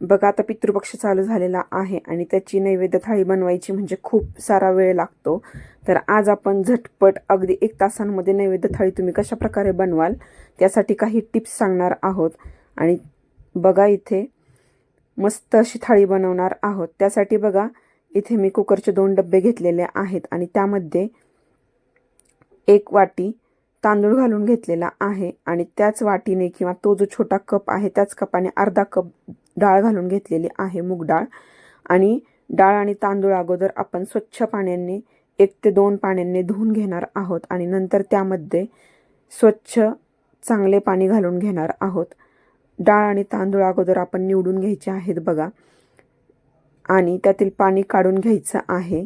बघा आता पितृपक्ष चालू झालेला आहे आणि त्याची नैवेद्य थाळी बनवायची म्हणजे खूप सारा वेळ लागतो. तर आज आपण झटपट अगदी एक तासांमध्ये नैवेद्य थाळी तुम्ही कशा प्रकारे बनवाल त्यासाठी काही टिप्स सांगणार आहोत. आणि बघा इथे मस्त अशी थाळी बनवणार आहोत. त्यासाठी बघा इथे मी कुकरचे दोन डबे घेतलेले आहेत आणि त्यामध्ये एक वाटी तांदूळ घालून घेतलेला आहे आणि त्याच वाटीने किंवा तो जो छोटा कप आहे त्याच कपाने अर्धा कप डाळ घालून घेतलेली आहे मूग डाळ. आणि डाळ आणि तांदूळ अगोदर आपण स्वच्छ पाण्याने एक ते दोन पाण्याने धुवून घेणार आहोत आणि नंतर त्यामध्ये स्वच्छ चांगले पाणी घालून घेणार आहोत. डाळ आणि तांदूळ अगोदर आपण निवडून घ्यायचे आहेत बघा. आणि त्यातील पाणी काढून घ्यायचं आहे.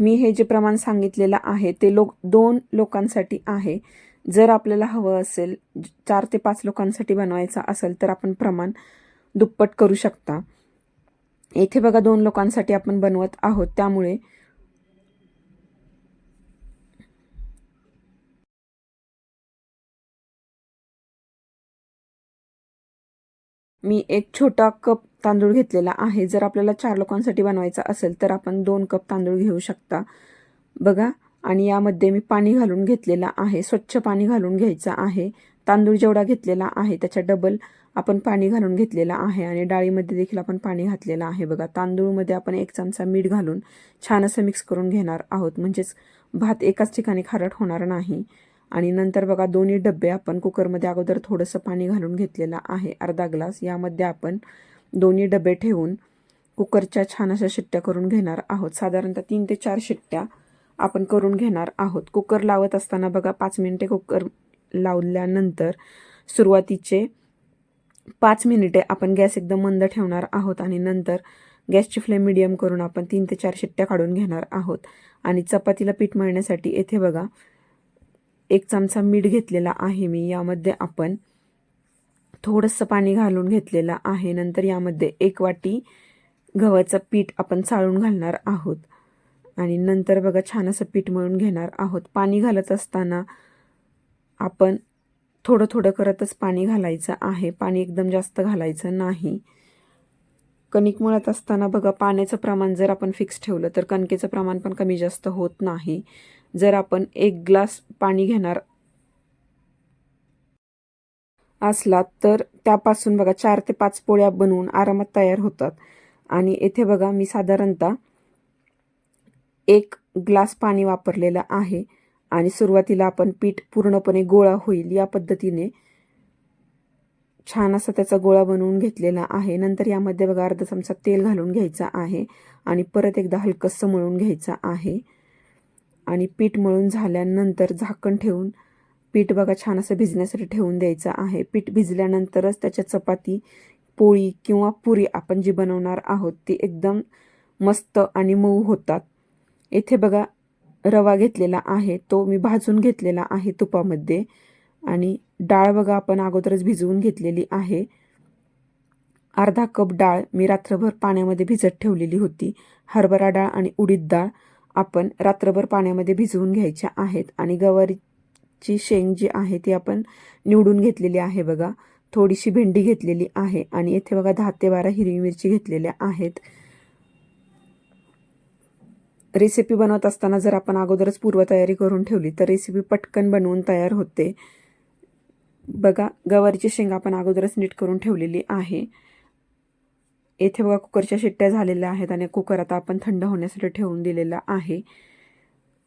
मी हे जे प्रमाण सांगितलेलं आहे ते लोक दोन लोकांसाठी आहे. जर आपल्याला हवं असेल चार ते पाच लोकांसाठी बनवायचं असेल तर आपण प्रमाण दुप्पट करू शकता. येथे बघा दोन लोकांसाठी आपण बनवत आहोत. त्यामुळे मी एक छोटा कप तांदूळ घेतलेला आहे. जर आपल्याला चार लोकांसाठी बनवायचा असेल तर आपण दोन कप तांदूळ घेऊ शकता. बघा आणि यामध्ये मी पाणी घालून घेतलेला आहे. स्वच्छ पाणी घालून घ्यायचं आहे. तांदूळ जेवढा घेतलेला आहे त्याच्या डबल आपण पाणी घालून घेतलेला आहे आणि डाळीमध्ये देखील आपण पाणी घातलेलं आहे. बघा तांदूळमध्ये आपण एक चमचा मीठ घालून छान असं मिक्स करून घेणार आहोत. म्हणजेच भात एकाच ठिकाणी खारट होणार नाही. आणि नंतर बघा दोन्ही डबे आपण कुकरमध्ये अगोदर थोडंसं पाणी घालून घेतलेलं आहे अर्धा ग्लास. यामध्ये आपण दोन्ही डबे ठेवून कुकरच्या छान अशा शिट्ट्या करून घेणार आहोत. साधारणतः तीन ते चार शिट्ट्या आपण करून घेणार आहोत. कुकर लावत असताना बघा पाच मिनिटे कुकर लावल्यानंतर सुरुवातीचे पाच मिनिटे आपण गॅस एकदम मंद ठेवणार आहोत आणि नंतर गॅसची फ्लेम मिडियम करून आपण तीन ते चार शिट्ट्या काढून घेणार आहोत. आणि चपातीला पीठ मळण्यासाठी येथे बघा एक चमचा मीठ घेतलेला आहे मी. यामध्ये आपण थोडंसं पाणी घालून घेतलेलं आहे. नंतर यामध्ये एक वाटी गव्हाचं पीठ आपण चाळून घालणार आहोत. आणि नंतर बघा छान असं पीठ मळून घेणार आहोत. पाणी घालत असताना आपण थोडं थोडं करतच पाणी घालायचं आहे. पाणी एकदम जास्त घालायचं नाही. कणिक मळत असताना बघा पाण्याचं प्रमाण जर आपण फिक्स ठेवलं तर कणकेचं प्रमाण पण कमी जास्त होत नाही. जर आपण एक ग्लास पाणी घेणार असला तर त्यापासून बघा चार ते पाच पोळ्या बनवून आरामात तयार होतात. आणि येथे बघा मी साधारणतः एक ग्लास पाणी वापरलेलं आहे. आणि सुरुवातीला आपण पीठ पूर्णपणे गोळा होईल या पद्धतीने. छान असा त्याचा गोळा बनवून घेतलेला आहे. नंतर यामध्ये बघा अर्धा चमचा तेल घालून घ्यायचा आहे आणि परत एकदा हलकंसं मळून घ्यायचं आहे. आणि पीठ मळून झाल्यानंतर झाकण ठेवून पीठ बघा छान असं भिजण्यासाठी ठेवून द्यायचं आहे. पीठ भिजल्यानंतरच त्याच्या चपाती पोळी किंवा पुरी आपण जी बनवणार आहोत ती एकदम मस्त आणि मऊ होतात. येथे बघा रवा घेतलेला आहे. तो मी भाजून घेतलेला आहे तुपामध्ये. आणि डाळ बघा आपण अगोदरच भिजवून घेतलेली आहे. अर्धा कप डाळ मी रात्रभर पाण्यामध्ये भिजत ठेवलेली होती. हरभरा डाळ आणि उडीद डाळ आपण रात्रभर पाण्यामध्ये भिजवून घ्यायच्या आहेत आणि गवारीची शेंग जी आहे ती आपण निवडून घेतलेली आहे बघा. थोडीशी भेंडी घेतलेली आहे आणि येथे बघा दहा ते बारा हिरवी मिरची घेतलेल्या आहेत. रेसिपी बनवत असताना जर आपण अगोदरच पूर्वतयारी करून ठेवली तर रेसिपी पटकन बनवून तयार होते. बघा गवारीची शेंगा आपण अगोदरच नीट करून ठेवलेली आहे. येथे बघा कुकरच्या शिट्ट्या झालेल्या आहेत आणि कुकर आता आपण थंड होण्यासाठी ठेवून दिलेला आहे.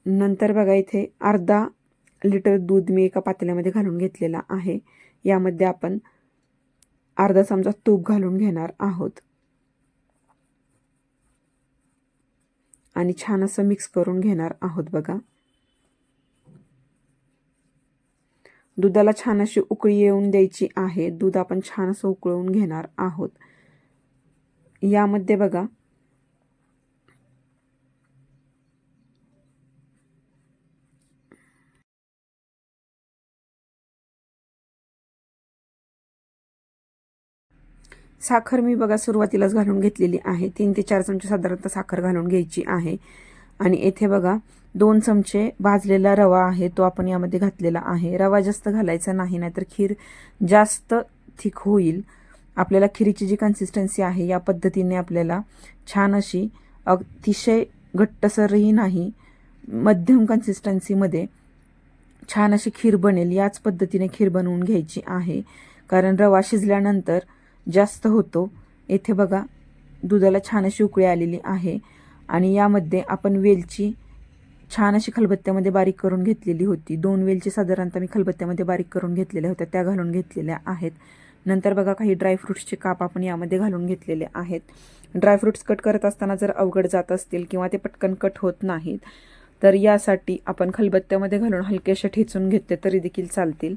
नंतर बघा इथे अर्धा लिटर दूध मी एका पातेल्यामध्ये घालून घेतलेला आहे. यामध्ये आपण अर्धा चमचा तूप घालून घेणार आहोत. आणि छान असं मिक्स करून घेणार आहोत बघा. दुधाला छान अशी उकळी येऊन द्यायची आहे. दूध आपण छान असं उकळवून घेणार आहोत. यामध्ये बघा. साखर मी बघा सुरुवातीलाच घालून घेतलेली आहे. तीन ते चार चमचे साधारणतः साखर घालून घ्यायची आहे. आणि येथे बघा दोन चमचे भाजलेला रवा आहे तो आपण यामध्ये घातलेला आहे. रवा जास्त घालायचा नाही नाहीतर खीर जास्त थिक होईल. आपल्याला खिरीची जी कन्सिस्टन्सी आहे या पद्धतीने आपल्याला छान अशी अतिशय घट्टसरही नाही मध्यम कन्सिस्टन्सीमध्ये छान अशी खीर बनेल. याच पद्धतीने खीर बनवून घ्यायची आहे. कारण रवा शिजल्यानंतर जास्त होतो. येथे बघा दुधाला छान अशी उकळी आलेली आहे. आणि यामध्ये आपण वेलची छान अशी खलबत्त्यामध्ये बारीक करून घेतलेली होती. दोन वेलची साधारणतः मी खलबत्त्यामध्ये बारीक करून घेतलेल्या होत्या. त्या घालून घेतलेल्या आहेत. नंतर बघा काही ड्रायफ्रूट्सचे काप आपण यामध्ये घालून घेतलेले आहेत. ड्रायफ्रूट्स कट करत असताना जर अवघड जात असतील किंवा ते पटकन कट होत नाहीत तर यासाठी आपण खलबत्त्यामध्ये घालून हलकेशा ठेचून घेतले तरी देखील चालतील.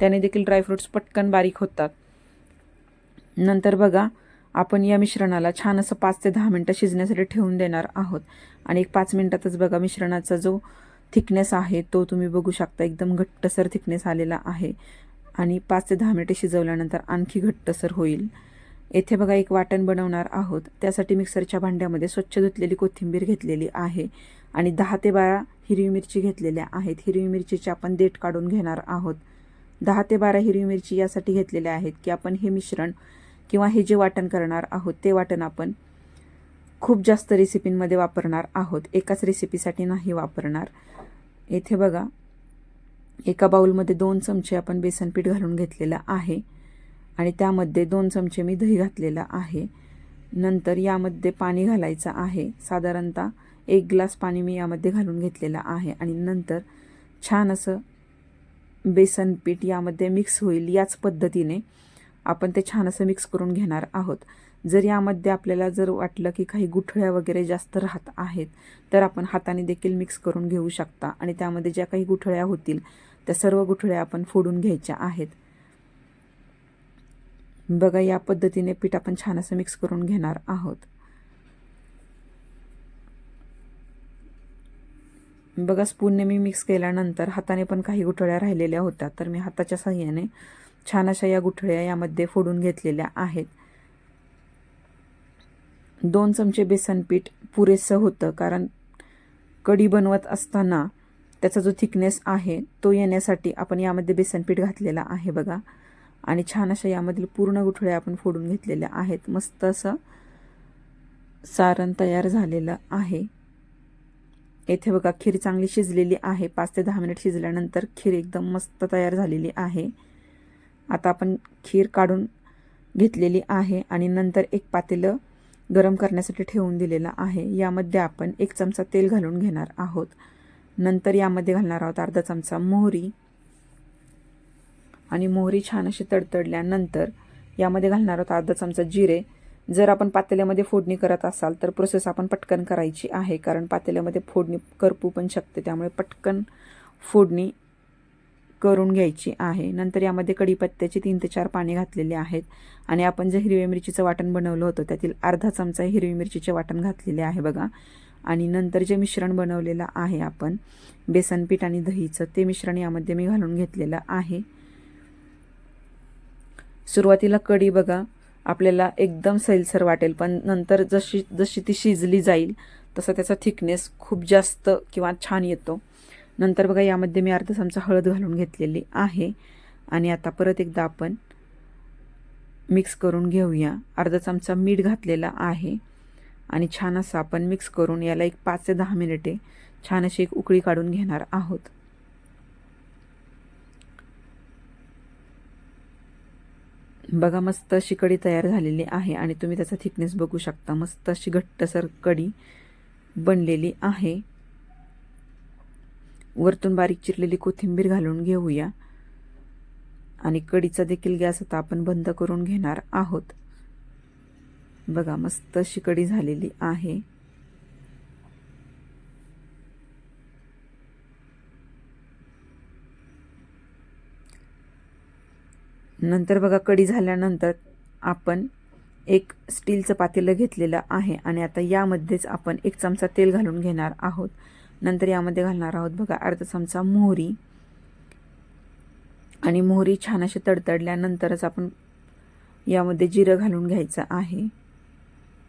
त्याने देखील ड्रायफ्रूट्स पटकन बारीक होतात. नंतर बघा आपण या मिश्रणाला छान असं पाच ते दहा मिनटं शिजण्यासाठी ठेवून देणार आहोत. आणि एक पाच मिनटातच बघा मिश्रणाचा जो थिकनेस आहे तो तुम्ही बघू शकता. एकदम घट्टसर थिकनेस आलेला आहे. आणि पाच ते दहा मिनटे शिजवल्यानंतर आणखी घट्टसर होईल. येथे बघा एक वाटण बनवणार आहोत. त्यासाठी मिक्सरच्या भांड्यामध्ये स्वच्छ धुतलेली कोथिंबीर घेतलेली आहे. आणि दहा ते बारा हिरवी मिरची घेतलेल्या आहेत. हिरवी मिरचीचे आपण देठ काढून घेणार आहोत. दहा ते बारा हिरवी मिरची यासाठी घेतलेल्या आहेत की आपण हे मिश्रण किंवा हे जे वाटण करणार आहोत ते वाटण आपण खूप जास्त रेसिपींमध्ये वापरणार आहोत. एकाच रेसिपीसाठी नाही वापरणार. येथे बघा एका बाऊलमध्ये दोन चमचे आपण बेसन पीठ घालून घेतलेलं आहे आणि त्यामध्ये दोन चमचे मी दही घातलेलं आहे. नंतर यामध्ये पाणी घालायचं आहे. साधारणतः एक ग्लास पाणी मी यामध्ये घालून घेतलेलं आहे आणि नंतर छान असं बेसन पीठ यामध्ये मिक्स होईल याच पद्धतीने. आपण ते छान असं मिक्स करून घेणार आहोत. जर यामध्ये आपल्याला जर वाटलं की काही गुठळ्या वगैरे जास्त राहत आहेत तर आपण हाताने देखील मिक्स करून घेऊ शकता. आणि त्यामध्ये ज्या काही गुठळ्या होतील त्या सर्व गुठळ्या आपण फोडून घ्यायच्या आहेत. बघा या पद्धतीने पीठ आपण छान असं मिक्स करून घेणार आहोत. बघा स्पूनने मी मिक्स केल्यानंतर हाताने पण काही गुठळ्या राहिलेल्या होत्या तर मी हाताच्या साह्याने छान अशा या गुठळ्या यामध्ये फोडून घेतलेल्या आहेत. दोन चमचे बेसन पीठ पुरेसं होतं कारण कढी बनवत असताना त्याचा जो थिकनेस आहे तो येण्यासाठी आपण यामध्ये बेसन पीठ घातलेला आहे बघा. आणि छान अशा यामधील पूर्ण गुठळ्या आपण फोडून घेतलेल्या आहेत. मस्त असं सारण तयार झालेलं आहे. येथे बघा खीर चांगली शिजलेली आहे. पाच ते दहा मिनिट शिजल्यानंतर खीर एकदम मस्त तयार झालेली आहे. आता आपण खीर काढून घेतलेली आहे आणि नंतर एक पातेलं गरम करण्यासाठी ठेवून दिलेलं आहे. यामध्ये आपण एक चमचा तेल घालून घेणार आहोत. नंतर यामध्ये घालणार आहोत अर्धा चमचा मोहरी. आणि मोहरी छान अशी तडतडल्यानंतर यामध्ये घालणार आहोत अर्धा चमचा जिरे. जर आपण पातेल्यामध्ये फोडणी करत असाल तर प्रोसेस आपण पटकन करायची आहे कारण पातेल्यामध्ये फोडणी करपू पण शकते त्यामुळे पटकन फोडणी करून घ्यायची आहे. नंतर यामध्ये कढीपत्त्याची तीन ते चार पाने घातलेले आहेत. आणि आपण जे हिरव्या मिरचीचं वाटण बनवलं होतं त्यातील अर्धा चमचा हिरवी मिरचीचे वाटण घातलेले आहे बघा. आणि नंतर जे मिश्रण बनवलेलं आहे आपण बेसनपीठ आणि दहीचं ते मिश्रण यामध्ये मी घालून घेतलेलं आहे. सुरुवातीला कढी बघा आपल्याला एकदम सैलसर वाटेल पण नंतर जशी जशी ती शिजली जाईल तसं त्याचा थिकनेस खूप जास्त किंवा छान येतो. नंतर बघा यामध्ये मी अर्धा चमचा हळद घालून घेतलेली आहे. आणि आता परत एकदा आपण मिक्स करून घेऊया. अर्धा चमचा मीठ घातलेला आहे. आणि छान असं आपण मिक्स करून याला एक पाच ते दहा मिनिटे छान अशी एक उकळी काढून घेणार आहोत. बघा मस्त अशी कढी तयार झालेली आहे आणि तुम्ही त्याचा थिकनेस बघू शकता. मस्त अशी घट्टसर कढी बनलेली आहे. वरतून बारीक चिरलेली कोथिंबीर घालून घेऊया. आणि कडीचा देखील गॅस आता आपण बंद करून घेणार आहोत. बघा मस्त अशी कडी झालेली आहे. नंतर बघा कढी झाल्यानंतर आपण एक स्टीलचं पातेलं घेतलेलं आहे आणि आता यामध्येच आपण एक चमचा तेल घालून घेणार आहोत. नंतर यामध्ये घालणार आहोत बघा अर्धा चमचा मोहरी. आणि मोहरी छान अशी तडतडल्यानंतरच आपण यामध्ये जिरं घालून घ्यायचं आहे.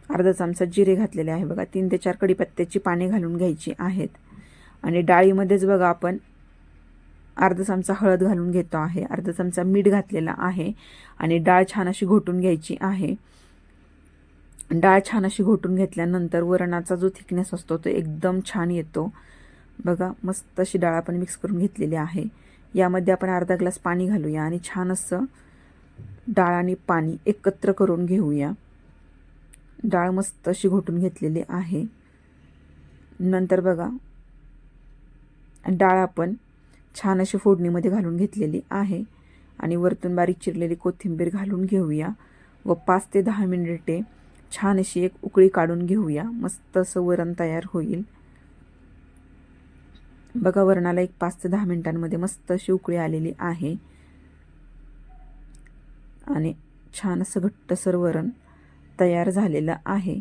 अर्धा चमचा जिरे घातलेले आहे बघा तीन ते चार कडीपत्त्याची पाने घालून घ्यायची आहेत. आणि डाळीमध्येच बघा आपण अर्धा चमचा हळद घालून घेतो आहे अर्धा चमचा मीठ घातलेला आहे. आणि डाळ छान अशी घोटून घ्यायची आहे. डाळ छान अशी घोटून घेतल्यानंतर वरणाचा जो थिकनेस असतो तो एकदम छान येतो. बघा मस्त अशी डाळ आपण मिक्स करून घेतलेली आहे. यामध्ये आपण अर्धा ग्लास पाणी घालूया आणि छान असं डाळ आणि पाणी एकत्र करून घेऊया. डाळ मस्त अशी घोटून घेतलेली आहे. नंतर बघा डाळ आपण छान अशी फोडणीमध्ये घालून घेतलेली आहे. आणि वरतून बारीक चिरलेली कोथिंबीर घालून घेऊया. व पाच ते दहा मिनिटे छान अशी एक उकळी काढून घेऊया. मस्त असं वरण तयार होईल. बघा वरणाला एक पाच ते दहा मिनिटांमध्ये मस्त अशी उकळी आलेली आहे. आणि छान असं घट्टसर वरण तयार झालेलं आहे.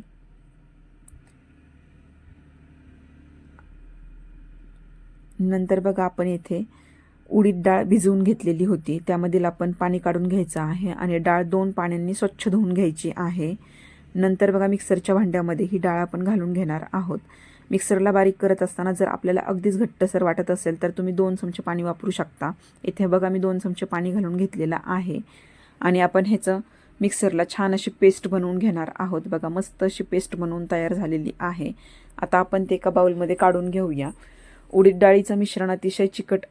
नंतर बघा आपण येथे उडीद डाळ भिजवून घेतलेली होती. त्यामधील आपण पाणी काढून घ्यायचं आहे आणि डाळ दोन पाण्यांनी स्वच्छ धुवून घ्यायची आहे. नंतर बघा मिक्सरच्या भांड्यामध्ये ही डाळ आपण घालून घेणार आहोत. मिक्सरला बारीक करत असताना जर आपल्याला अगदीच घट्टसर वाटत असेल तर तुम्ही दोन चमचे पाणी वापरू शकता. इथे बघा मी दोन चमचे पाणी घालून घेतलेलं आहे. आणि आपण ह्याचं मिक्सरला छान अशी पेस्ट बनवून घेणार आहोत. बघा मस्त अशी पेस्ट बनवून तयार झालेली आहे. आता आपण ते एका बाऊलमध्ये काढून घेऊया. उडीद डाळीचं मिश्रण अतिशय चिकट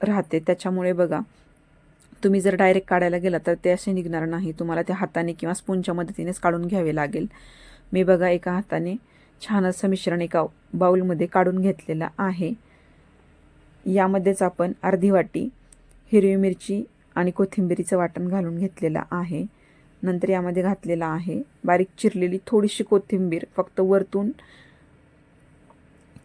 राहते त्याच्यामुळे बघा तुम्ही जर डायरेक्ट काढायला गेला तर ते असे निघणार नाही. तुम्हाला ते हाताने किंवा स्पूनच्या मदतीनेच काढून घ्यावे लागेल. मी बघा एका हाताने छान असं मिश्रण एका बाऊलमध्ये काढून घेतलेलं आहे. यामध्येच आपण अर्धी वाटी हिरवी मिरची आणि कोथिंबिरीचं वाटण घालून घेतलेलं आहे. नंतर यामध्ये घातलेलं आहे बारीक चिरलेली थोडीशी कोथिंबीर फक्त वरतून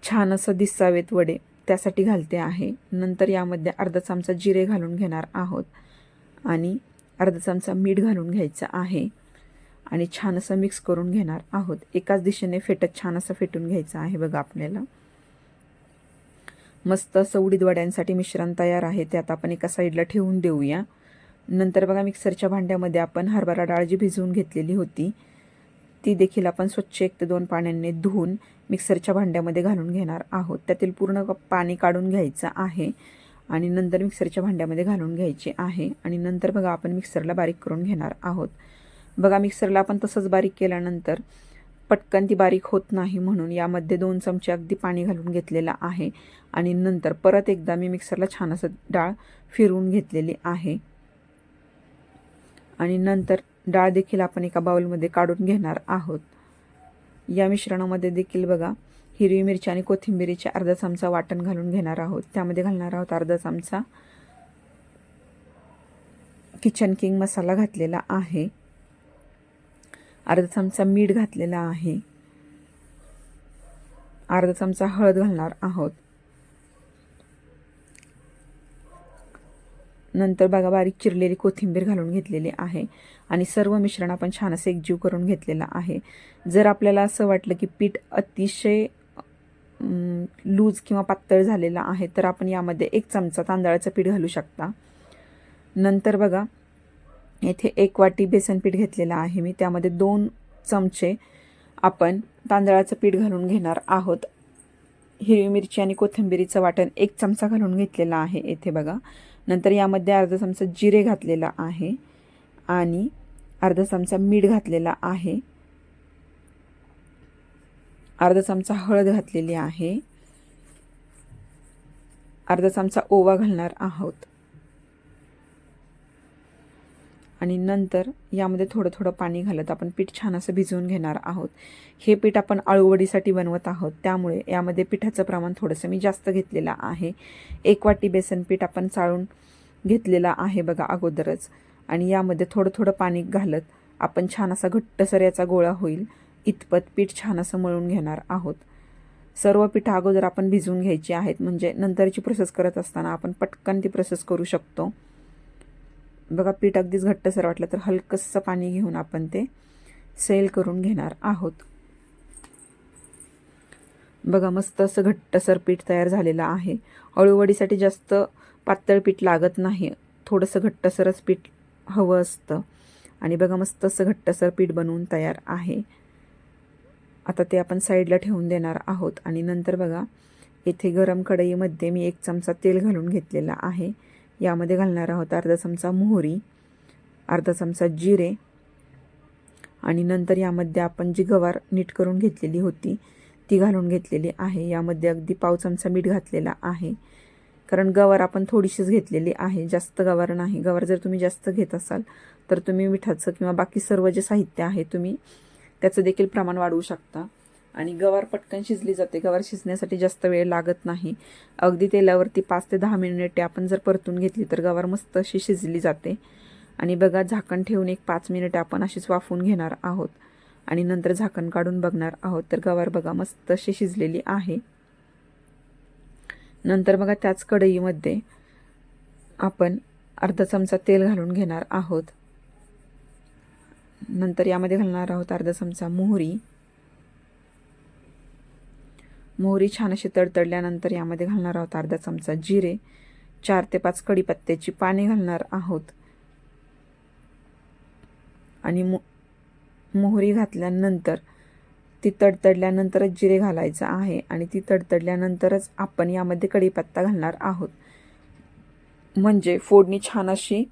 छान असं दिसावेत वडे. त्यासाठी घालते आहे. नंतर यामध्ये अर्धा चमचा जिरे घालून घेणार आहोत. आणि अर्धा चमचा मीठ घालून घ्यायचं आहे. आणि छान असं मिक्स करून घेणार आहोत. एकाच दिशेने फेटत छान असं फेटून घ्यायचं आहे बघा आपल्याला. मस्त असं उडीद वड्यांसाठी मिश्रण तयार आहे. ते आता आपण एका साईडला ठेवून देऊया. नंतर बघा मिक्सरच्या भांड्यामध्ये आपण हरभरा डाळ जी भिजवून घेतलेली होती ती देखील आपण स्वच्छ एक ते दोन पाण्याने धुवून मिक्सरच्या भांड्यामध्ये घालून घेणार आहोत. त्यातील पूर्ण पाणी काढून घ्यायचं आहे आणि नंतर मिक्सरच्या भांड्यामध्ये घालून घ्यायचे आहे आणि नंतर बघा आपण मिक्सरला बारीक करून घेणार आहोत. बघा मिक्सरला आपण तसंच बारीक केल्यानंतर पटकन ती बारीक होत नाही म्हणून यामध्ये दोन चमचे अगदी पाणी घालून घेतलेलं आहे आणि नंतर परत एकदा मी मिक्सरला छान असं डाळ फिरवून घेतलेली आहे. आणि नंतर डाळ देखील आपण एका बाउलमध्ये काढून घेणार आहोत. या मिश्रणामध्ये देखील बघा हिरवी मिरची आणि कोथिंबिरीचे अर्धा चमचा वाटण घालून घेणार आहोत. त्यामध्ये घालणार आहोत अर्धा चमचा किचन किंग मसाला घातलेला आहे. अर्धा चमचा मीठ घातलेला आहे. अर्धा चमचा हळद घालणार आहोत. नंतर बघा बारीक चिरलेली कोथिंबीर घालून घेतलेली आहे. आणि सर्व मिश्रण आपण छान असं एकजीव करून घेतलेलं आहे. जर आपल्याला असं वाटलं की पीठ अतिशय लूज किंवा पातळ झालेलं आहे तर आपण यामध्ये एक चमचा तांदळाचं पीठ घालू शकता. नंतर बघा येथे एक वाटी बेसन पीठ घेतलेलं आहे. मी त्यामध्ये दोन चमचे आपण तांदळाचं पीठ घालून घेणार आहोत. हिरवी मिरची आणि कोथिंबिरीचं वाटण एक चमचा घालून घेतलेला आहे. येथे बघा नंतर यामध्ये अर्धा चमचा जिरे घातलेला आहे आणि अर्धा चमचा मीठ घातलेला आहे. अर्धा चमचा हळद घातलेली आहे. अर्धा चमचा ओवा घालणार आहोत. आणि नंतर यामध्ये थोडं थोडं पाणी घालत आपण पीठ छान असं भिजवून घेणार आहोत. हे पीठ आपण आळूवडीसाठी बनवत आहोत. त्यामुळे यामध्ये पिठाचं प्रमाण थोडंसं मी जास्त घेतलेलं आहे. एक वाटी बेसन पीठ आपण चाळून घेतलेला आहे बघा अगोदरच. आणि यामध्ये थोडं थोडं पाणी घालत आपण छान असा घट्टसर याचा गोळा होईल. इतपत पीठ छान असं मळून घेणार आहोत. सर्व पीठ अगोदर आपण भिजवून घ्यायची आहेत. म्हणजे नंतरची प्रोसेस करत असताना आपण पटकन ती प्रोसेस करू शकतो. बघा पीठ अगदीच घट्टसर वाटलं तर हलकंसं पाणी घेऊन आपण ते सेल करून घेणार आहोत. बघा मस्त असं घट्टसर पीठ तयार झालेलं आहे. अळूवडीसाठी जास्त पातळ पीठ लागत नाही. थोडंसं घट्टसरच पीठ हवं असतं. आणि बघा मस्त असं घट्टसर पीठ बनवून तयार आहे. आता ते आपण साईडला ठेवून देणार आहोत. आणि नंतर बघा येथे गरम कढईमध्ये मी एक चमचा तेल घालून घेतलेला आहे. यामध्ये घालणार आहोत अर्धा चमचा मोहरी अर्धा चमचा जिरे आणि नंतर यामध्ये आपण जी गवार नीट करून घेतलेली होती ती घालून घेतलेली आहे. यामध्ये अगदी पाव चमचा मीठ घातलेला आहे. कारण गवार आपण थोडीशीच घेतलेली आहे जास्त गवार नाही. गवार जर तुम्ही जास्त घेत असाल तर तुम्ही मिठाचं किंवा बाकी सर्व जे साहित्य आहे तुम्ही त्याचं देखील प्रमाण वाढवू शकता. आणि गवार पटकन शिजली जाते. गवार शिजण्यासाठी जास्त वेळ लागत नाही. अगदी तेलावरती पाच ते दहा मिनिटे आपण जर परतून घेतली तर गवार मस्त अशी शिजली जाते. आणि बघा झाकण ठेवून एक पाच मिनिटे आपण अशीच वाफवून घेणार आहोत. आणि नंतर झाकण काढून बघणार आहोत. तर गवार बघा मस्त अशी शिजलेली आहे. नंतर बघा त्याच कढईमध्ये आपण अर्धा चमचा तेल घालून घेणार आहोत. नंतर यामध्ये घालणार आहोत अर्धा चमचा मोहरी. मोहरी छान अशी तडतडल्यानंतर यामध्ये घालणार आहोत अर्धा चमचा जिरे चार ते पाच कढीपत्त्याची पाने घालणार आहोत. आणि मो मोहरी घातल्यानंतर ती तडतडल्यानंतरच जिरे घालायचं आहे आणि ती तडतडल्यानंतरच आपण यामध्ये कढीपत्ता घालणार आहोत. म्हणजे फोडणी छान अशी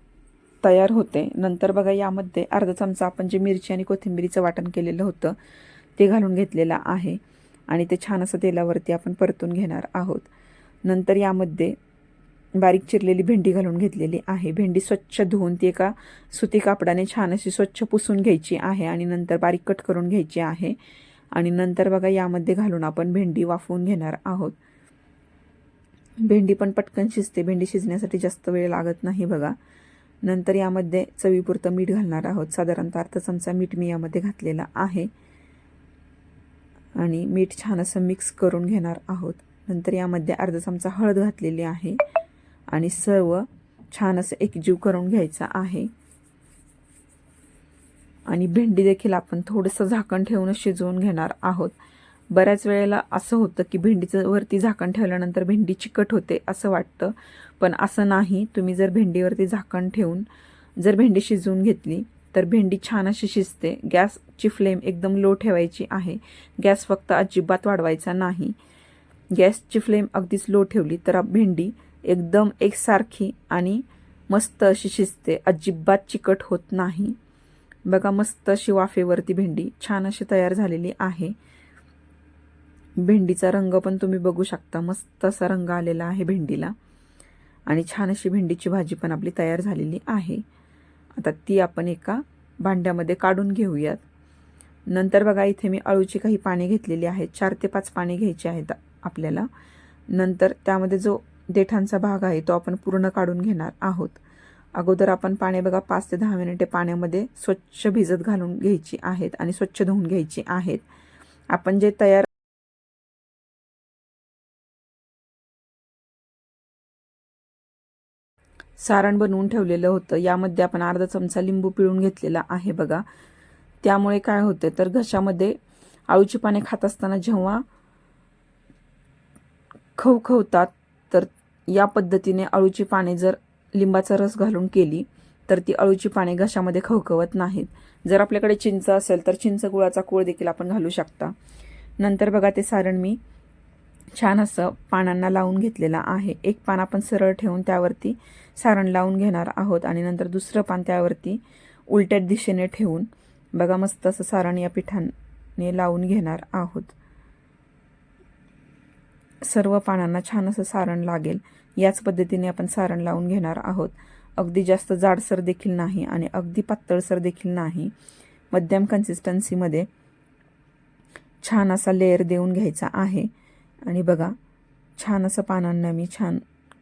तयार होते. नंतर बघा यामध्ये अर्धा चमचा आपण जे मिरची आणि कोथिंबिरीचं वाटण केलेलं होतं ते घालून घेतलेलं आहे. आणि ते छान असं तेलावरती आपण परतून घेणार आहोत. नंतर यामध्ये बारीक चिरलेली भेंडी घालून घेतलेली आहे. भेंडी स्वच्छ धुवून ती एका सुती कापडाने छान अशी स्वच्छ पुसून घ्यायची आहे आणि नंतर बारीक कट करून घ्यायची आहे. आणि नंतर बघा यामध्ये घालून आपण भेंडी वाफवून घेणार आहोत. भेंडी पण पटकन शिजते. भेंडी शिजण्यासाठी जास्त वेळ लागत नाही बघा. नंतर यामध्ये चवीपुरतं मीठ घालणार आहोत. साधारणतः अर्धा चमचा मीठ मी यामध्ये घातलेला आहे. आणि मीठ छान असं मिक्स करून घेणार आहोत. नंतर यामध्ये अर्धा चमचा हळद घातलेली आहे आणि सर्व छान असं एकजीव करून घ्यायचा आहे. आणि भेंडी देखील आपण थोडंसं झाकण ठेवून शिजवून घेणार आहोत. बऱ्याच वेळेला असं होतं की भेंडीचं वरती झाकण ठेवल्यानंतर भेंडी चिकट होते असं वाटतं. पण असं नाही. तुम्ही जर भेंडीवरती झाकण ठेवून जर भेंडी शिजवून घेतली तर भेंडी छान अशी शिजते. गॅसची फ्लेम एकदम लो ठेवायची आहे. गॅस फक्त अजिबात वाढवायचा नाही. गॅसची फ्लेम अगदीच लो ठेवली तर भेंडी एकदम एकसारखी आणि मस्त अशी शिजते. अजिबात चिकट होत नाही. बघा मस्त अशी वाफेवरती भेंडी छान अशी तयार झालेली आहे. भेंडीचा रंग पण तुम्ही बघू शकता. मस्त असा रंग आलेला आहे भेंडीला. आणि छान अशी भेंडीची भाजी पण आपली तयार झालेली आहे. आता ती आपण एका भांड्यामध्ये काढून घेऊयात. नंतर बघा इथे मी अळूची काही पाने घेतलेली आहेत. चार ते पाच पाने घ्यायची आहेत आपल्याला. नंतर त्यामध्ये जो देठांचा भाग आहे तो आपण पूर्ण काढून घेणार आहोत. अगोदर आपण पाणी बघा पाच ते दहा मिनिटे पाण्यामध्ये स्वच्छ भिजत घालून घ्यायची आहेत आणि स्वच्छ धुवून घ्यायची आहेत. आपण जे तयार सारण बनवून ठेवलेलं होतं. यामध्ये आपण अर्धा चमचा लिंबू पिळून घेतलेला आहे बघा. त्यामुळे काय होतं तर घशामध्ये आळूची पाने खात असताना जेव्हा खवखवतात तर या पद्धतीने अळूची पाने जर लिंबाचा रस घालून केली तर ती अळूची पाने घशामध्ये खवखवत नाहीत. जर आपल्याकडे चिंच असेल तर चिंच गुळाचा कूळ देखील आपण घालू शकता. नंतर बघा ते सारण मी छान असं पानांना लावून घेतलेलं आहे. एक पान आपण सरळ ठेवून त्यावरती सारण लावून घेणार आहोत आणि नंतर दुसरं पान त्यावरती उलट्या दिशेने ठेवून बघा मस्त असं सारण या पिठाने लावून घेणार आहोत. सर्व पानांना छान असं सारण लागेल. याच पद्धतीने आपण सारण लावून घेणार आहोत. अगदी जास्त जाडसर देखील नाही आणि अगदी पातळसर देखील नाही. मध्यम कन्सिस्टन्सीमध्ये छान असा लेअर देऊन घ्यायचा आहे. आणि बघा छान असं पानांना मी छान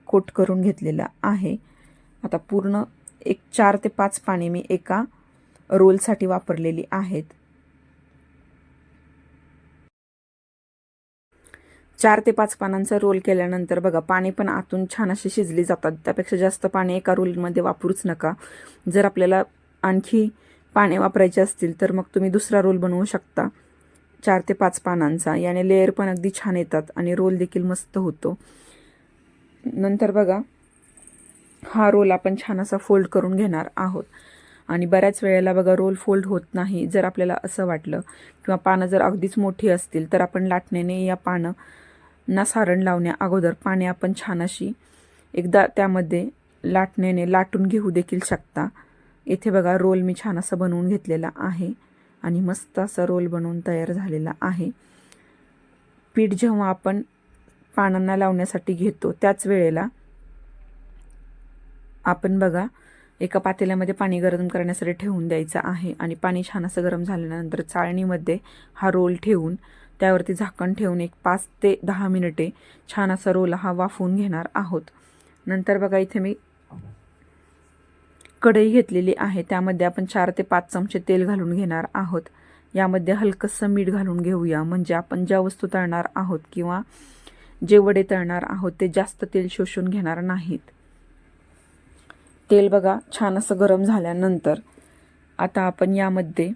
कोट करून घेतलेला आहे. आता पूर्ण एक चार ते पाच पाने मी एका रोलसाठी वापरलेली आहेत. चार ते पाच पानांचा रोल केल्यानंतर बघा पाणी पण आतून छान अशी शिजली जातात. त्यापेक्षा जास्त पाने एका रोलमध्ये वापरूच नका. जर आपल्याला आणखी पाने वापरायचे असतील तर मग तुम्ही दुसरा रोल बनवू शकता. चार ते पाच पानांचा. याने लेअर पण अगदी छान येतात आणि रोल देखील मस्त होतो. नंतर बघा हा रोल आपण छान असा फोल्ड करून घेणार आहोत. आणि बऱ्याच वेळेला बघा रोल फोल्ड होत नाही जर आपल्याला असं वाटलं किंवा पानं जर अगदीच मोठी असतील तर आपण लाटण्याने या पानं ना सारण लावण्या अगोदर पाने आपण छान अशी एकदा त्यामध्ये लाटण्याने लाटून घेऊ देखील शकता. येथे बघा रोल मी छान असं बनवून घेतलेला आहे आणि मस्त असा रोल बनवून तयार झालेला आहे. पीठ जेव्हा आपण पानांना लावण्यासाठी घेतो त्याच वेळेला. आपण बघा एका पातेल्यामध्ये पाणी गरम करण्यासाठी ठेवून द्यायचं आहे आणि पाणी छान असं गरम झाल्यानंतर चाळणीमध्ये हा रोल ठेवून त्यावरती झाकण ठेवून एक पाच ते दहा मिनिटे छान असा रोल हा वाफवून घेणार आहोत. नंतर बघा इथे मी कढई घेतलेली आहे. त्यामध्ये आपण चार ते पाच चमचे तेल घालून घेणार आहोत. यामध्ये हलकंसं मीठ घालून घेऊया. म्हणजे आपण ज्या वस्तू तळणार आहोत किंवा जे वडे तळणार आहोत ते जास्त तेल शोषून घेणार नाहीत. तेल बघा छान असं गरम झाल्यानंतर आता आपण यामध्ये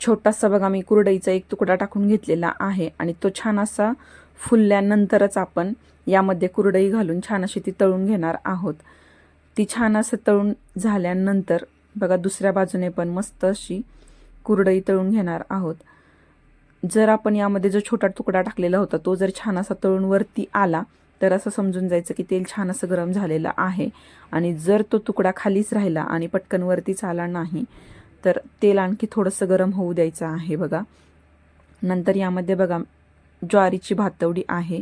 छोटासा बघा मी कुरडईचा एक तुकडा टाकून घेतलेला आहे आणि तो छान असा फुलल्यानंतरच आपण यामध्ये कुरडई घालून छान अशी ती तळून घेणार आहोत. ती छान असं तळून झाल्यानंतर बघा दुसऱ्या बाजूने पण मस्त अशी कुरडई तळून घेणार आहोत. जर आपण यामध्ये जो छोटा तुकडा टाकलेला होता तो जर छान असा तळून वरती आला तर असं समजून जायचं की तेल छान असं गरम झालेलं आहे. आणि जर तो तुकडा खालीच राहिला आणि पटकन वरतीच आला नाही तर तेल आणखी थोडंसं गरम होऊ द्यायचं आहे बघा. नंतर यामध्ये बघा ज्वारीची भातवडी आहे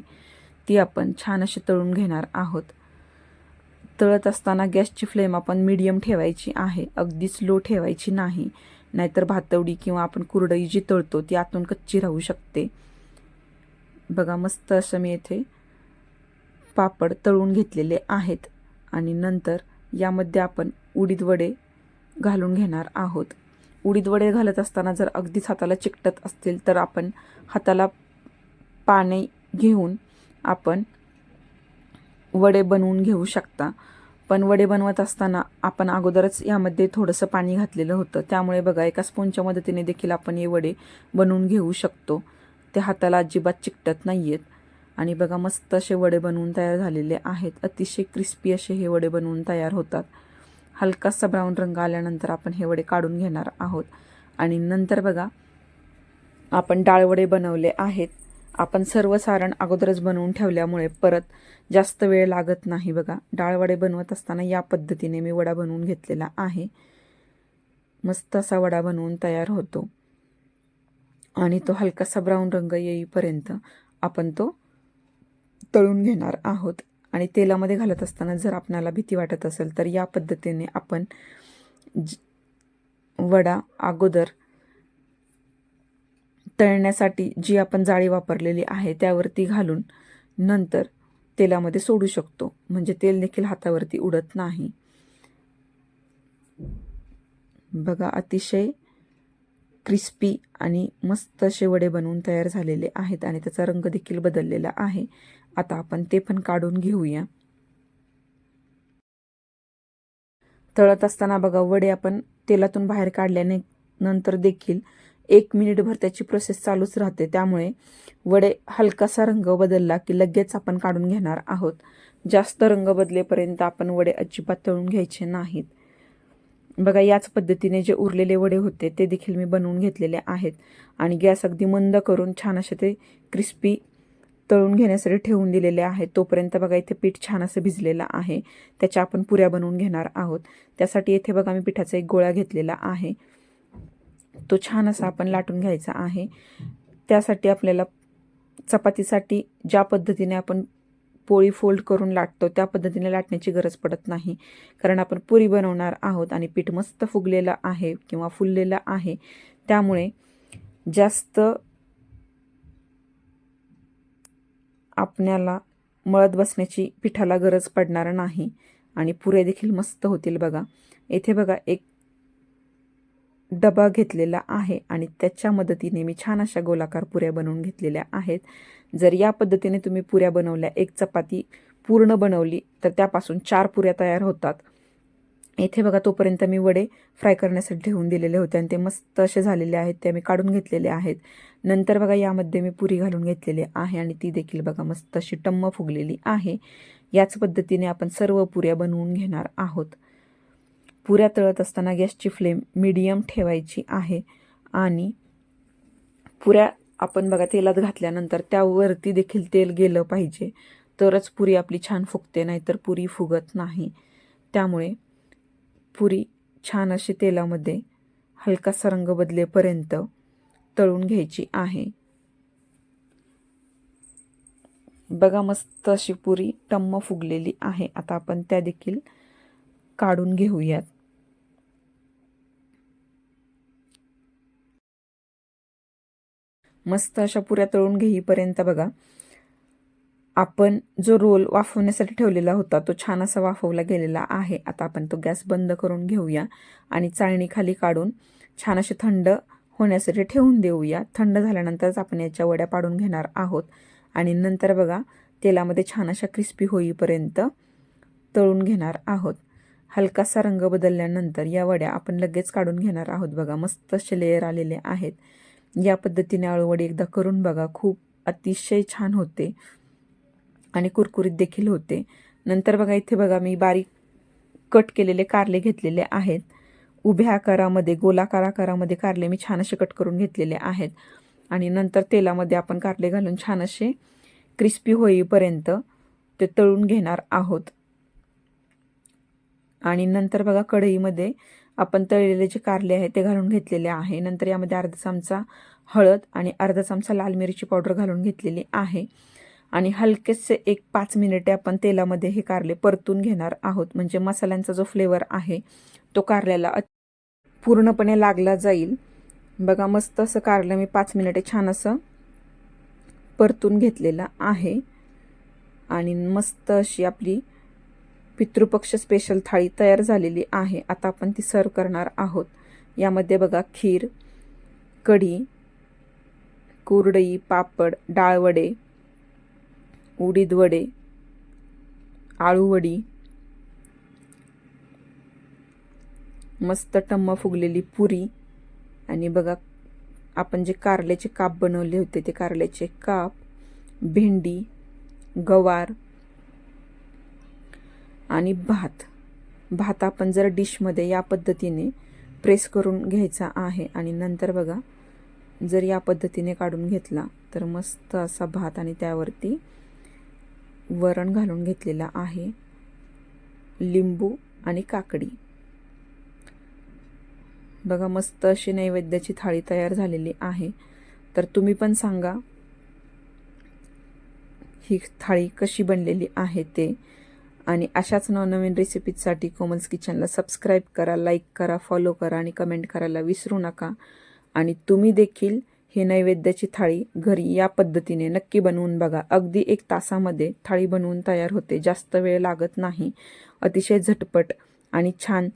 ती आपण छान अशी तळून घेणार आहोत. तळत असताना गॅसची फ्लेम आपण मीडियम ठेवायची आहे. अगदीच लो ठेवायची नाही. नाहीतर भातवडी किंवा आपण कुरडई जी तळतो ती आतून कच्ची राहू शकते. बघा मस्त असं मी येथे पापड तळून घेतलेले आहेत. आणि नंतर यामध्ये आपण उडीद वडे घालून घेणार आहोत. उडीद वडे घालत असताना जर अगदीच हाताला चिकटत असतील तर आपण हाताला पाणी घेऊन आपण वडे बनवून घेऊ शकता. पण वडे बनवत असताना आपण अगोदरच यामध्ये थोडंसं पाणी घातलेलं होतं. त्यामुळे बघा एका स्पूनच्या मदतीने देखील आपण हे वडे बनवून घेऊ शकतो. ते हाताला अजिबात चिकटत नाही आहेत आणि बघा मस्त असे वडे बनवून तयार झालेले आहेत. अतिशय क्रिस्पी असे हे वडे बनवून तयार होतात. हलकासा ब्राऊन रंग आल्यानंतर आपण हे वडे काढून घेणार आहोत. आणि नंतर बघा आपण डाळवडे बनवले आहेत. आपण सर्व सारण अगोदरच बनवून ठेवल्यामुळे परत जास्त वेळ लागत नाही बघा. डाळवडे बनवत असताना या पद्धतीने मी वडा बनवून घेतलेला आहे. मस्त असा वडा बनवून तयार होतो. आणि तो हलकासा ब्राऊन रंग येईपर्यंत आपण तो तळून घेणार आहोत. आणि तेलामध्ये घालत असताना जर आपणाला भीती वाटत असेल तर या पद्धतीने आपण वडा अगोदर तळण्यासाठी जी आपण जाळी वापरलेली आहे त्यावरती घालून नंतर तेलामध्ये सोडू शकतो. म्हणजे तेल देखील हातावरती उडत नाही. बघा अतिशय क्रिस्पी आणि मस्त असे वडे बनवून तयार झालेले आहेत आणि त्याचा रंग देखील बदललेला आहे. आता आपण ते पण काढून घेऊया. तळत असताना बघा वडे आपण तेलातून बाहेर काढल्याने नंतर देखील एक मिनिटभर त्याची प्रोसेस चालूच राहते. त्यामुळे वडे हलकासा रंग बदलला की लगेच आपण काढून घेणार आहोत. जास्त रंग बदलेपर्यंत आपण वडे अजिबात तळून घ्यायचे नाहीत. बघा याच पद्धतीने जे उरलेले वडे होते ते देखील मी बनवून घेतलेले आहेत. आणि गॅस अगदी मंद करून छान असे ते क्रिस्पी तळून घेण्यासाठी ठेवून दिलेले आहेत तोपर्यंत बघा इथे पीठ छान असं भिजलेलं आहे. त्याच्या आपण पुऱ्या बनवून घेणार आहोत. त्यासाठी येथे बघा मी पिठाचा एक गोळा घेतलेला आहे. तो छान असा आपण लाटून घ्यायचा आहे. त्यासाठी आपल्याला चपातीसाठी ज्या पद्धतीने आपण पोळी फोल्ड करून लाटतो त्या पद्धतीने लाटण्याची गरज पडत नाही. कारण आपण पुरी बनवणार आहोत आणि पीठ मस्त फुगलेलं आहे किंवा फुललेलं आहे. त्यामुळे जास्त आपल्याला मळत बसण्याची पिठाला गरज पडणार नाही. आणि पुऱ्या देखील मस्त होतील बघा. येथे बघा एक डबा घेतलेला आहे आणि त्याच्या मदतीने मी छान अशा गोलाकार पुऱ्या बनवून घेतलेल्या आहेत. जर या पद्धतीने तुम्ही पुऱ्या बनवल्या एक चपाती पूर्ण बनवली तर त्यापासून चार पुऱ्या तयार होतात. इथे बघा तोपर्यंत मी वडे फ्राय करण्यासाठी ठेवून दिलेले होते आणि ते मस्त असे झालेले आहेत. ते मी काढून घेतलेले आहेत. नंतर बघा यामध्ये मी पुरी घालून घेतलेली आहे आणि ती देखील बघा मस्त अशी टम्म फुगलेली आहे. याच पद्धतीने आपण सर्व पुऱ्या बनवून घेणार आहोत. पुऱ्या तळत असताना गॅसची फ्लेम मिडियम ठेवायची आहे. आणि पुऱ्या आपण बघा तेलात घातल्यानंतर त्यावरती देखील तेल गेलं पाहिजे. तरच पुरी आपली छान फुगते नाहीतर पुरी फुगत नाही. त्यामुळे पुरी छान अशी तेलामध्ये हलकासा रंग बदलेपर्यंत तळून घ्यायची आहे. बघा मस्त अशी पुरी टम्म फुगलेली आहे. आता आपण त्या देखील काढून घेऊयात. मस्त अशा पुऱ्या तळून घेईपर्यंत बघा आपण जो रोल वाफवण्यासाठी ठेवलेला होता तो छान असा वाफवला गेलेला आहे. आता आपण तो गॅस बंद करून घेऊया आणि चाळणीखाली काढून छान असे थंड होण्यासाठी ठेवून देऊया. थंड झाल्यानंतरच आपण याच्या वड्या पाडून घेणार आहोत. आणि नंतर बघा तेलामध्ये छान अशा क्रिस्पी होईपर्यंत तळून घेणार आहोत. हलकासा रंग बदलल्यानंतर या वड्या आपण लगेच काढून घेणार आहोत बघा. मस्त असे लेअर आलेले आहेत. या पद्धतीने आळूवडी एकदा करून बघा. खूप अतिशय छान होते आणि कुरकुरीत देखील होते. नंतर बघा इथे बघा मी बारीक कट केलेले कारले घेतलेले आहेत. उभ्या आकारामध्ये गोलाकार आकारामध्ये कारले मी छान असे कट करून घेतलेले आहेत. आणि नंतर तेलामध्ये आपण कारले घालून छान असे क्रिस्पी होईपर्यंत ते तळून घेणार आहोत. आणि नंतर बघा कढईमध्ये आपण तळलेले जे कारले आहे ते घालून घेतलेले आहे. नंतर यामध्ये अर्धा चमचा हळद आणि अर्धा चमचा लाल मिरची पावडर घालून घेतलेली आहे. आणि हलकेसे एक पाच मिनिटे आपण तेलामध्ये हे कारले परतून घेणार आहोत. म्हणजे मसाल्यांचा जो फ्लेवर आहे तो कारल्याला पूर्णपणे लागला जाईल. बघा मस्त असं कारलं मी पाच मिनिटे छान असं परतून घेतलेलं आहे. आणि मस्त अशी आपली पितृपक्ष स्पेशल थाळी तयार झालेली आहे. आता आपण ती सर्व करणार आहोत. यामध्ये बघा खीर कढी कुरडई पापड डाळवडे उडीद वडे आळूवडी मस्त टम्म फुगलेली पुरी आणि बघा आपण जे कारल्याचे काप बनवले होते ते कारल्याचे काप भेंडी गवार आणि भात. भात आपण जर डिशमध्ये या पद्धतीने प्रेस करून घ्यायचा आहे आणि नंतर बघा जर या पद्धतीने काढून घेतला तर मस्त असा भात आणि त्यावरती वरण घालून घेतलेला आहे. लिंबू आणि काकडी. बघा मस्त अशी नैवेद्याची थाळी तयार झालेली आहे. तर तुम्ही पण सांगा ही थाळी कशी बनलेली आहे ते. आणि अशाच नवनवीन रेसिपीजसाठी कोमल्स किचनला सबस्क्राईब करा लाईक करा फॉलो करा आणि कमेंट करायला विसरू नका. आणि तुम्ही देखील हे नैवेद्याची थाळी घरी या पद्धतीने नक्की बनवून बघा. अगदी एक तासामध्ये थाळी बनवून तयार होते. जास्त वेळ लागत नाही. अतिशय झटपट आणि छान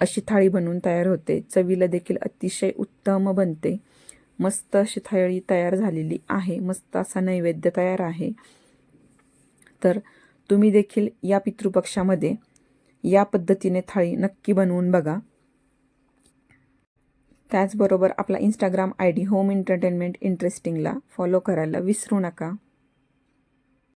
अशी थाळी बनवून तयार होते. चवीला देखील अतिशय उत्तम बनते. मस्त अशी थाळी तयार झालेली आहे. मस्त असा नैवेद्य तयार आहे. तर तुम्ही देखील या पितृपक्षामध्ये या पद्धतीने थाळी नक्की बनवून बघा. त्याचबरोबर आपला इंस्टाग्राम आय डी होम एंटरटेनमेंट इंटरेस्टिंगला फॉलो करायला विसरू नका.